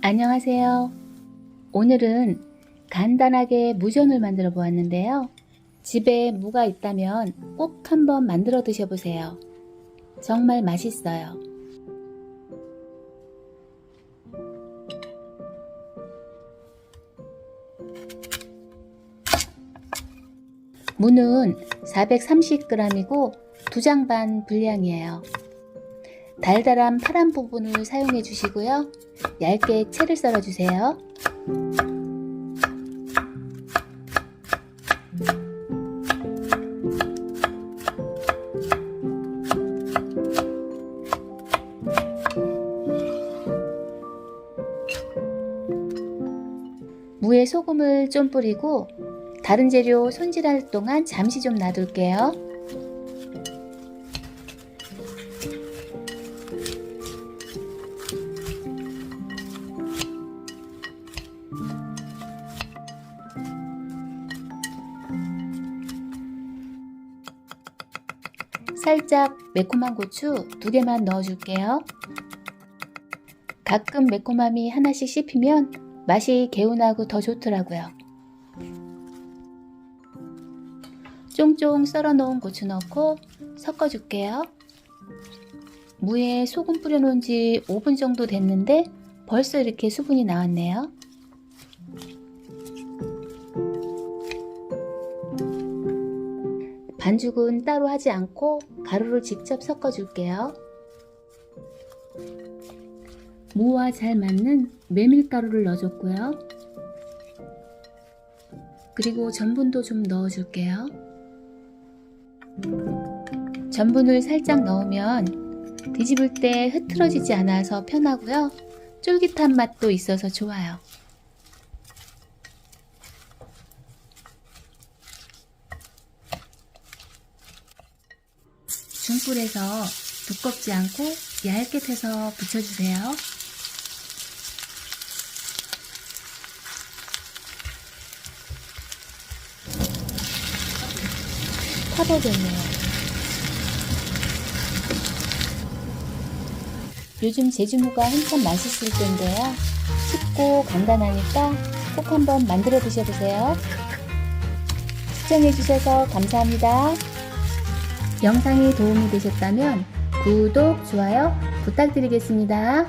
안녕하세요. 오늘은 간단하게 무전을 만들어 보았는데요. 집에 무가 있다면 꼭 한번 만들어 드셔보세요. 정말 맛있어요. 무는 430g이고 두 장 반 분량이에요. 달달한 파란 부분을 사용해 주시고요. 얇게 채를 썰어 주세요. 무에 소금을 좀 뿌리고 다른 재료 손질할 동안 잠시 좀 놔둘게요. 살짝 매콤한 고추 두 개만 넣어줄게요. 가끔 매콤함이 하나씩 씹히면 맛이 개운하고 더 좋더라고요. 쫑쫑 썰어 놓은 고추 넣고 섞어줄게요. 무에 소금 뿌려 놓은 지 5분 정도 됐는데 벌써 이렇게 수분이 나왔네요. 반죽은 따로 하지 않고 가루를 직접 섞어줄게요. 무와 잘 맞는 메밀가루를 넣어줬고요. 그리고 전분도 좀 넣어줄게요. 전분을 살짝 넣으면 뒤집을 때 흐트러지지 않아서 편하고요. 쫄깃한 맛도 있어서 좋아요. 중불에서 두껍지 않고 얇게 패서 붙여주세요. 타버렸네요. 요즘 제주무가 한참 맛있을 때인데요. 쉽고 간단하니까 꼭 한번 만들어 드셔보세요. 시청해주셔서 감사합니다. 영상이 도움이 되셨다면 구독, 좋아요 부탁드리겠습니다.